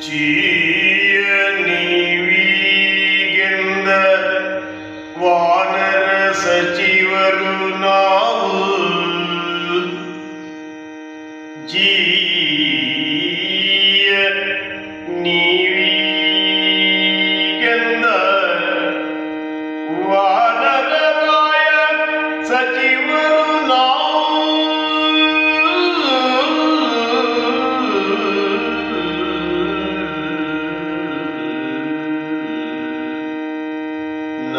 Chea നീവീകെന്ത വാനര സചിവരു നാവ് ജീയ നീവീകെന്ത വാ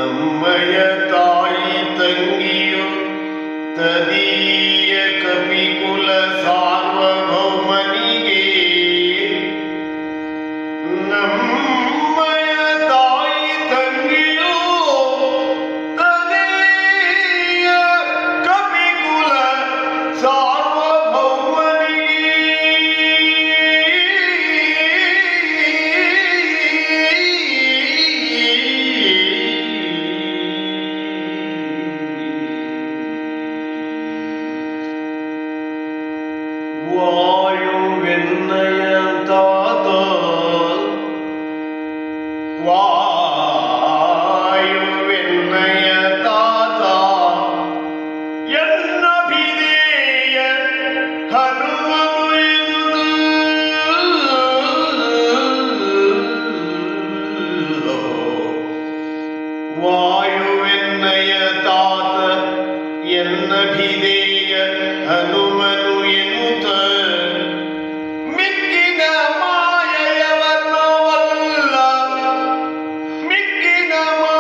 म्मय தாய் தங்கியோ ததீ വാഴുവെന്നയ താത. വാ Inama.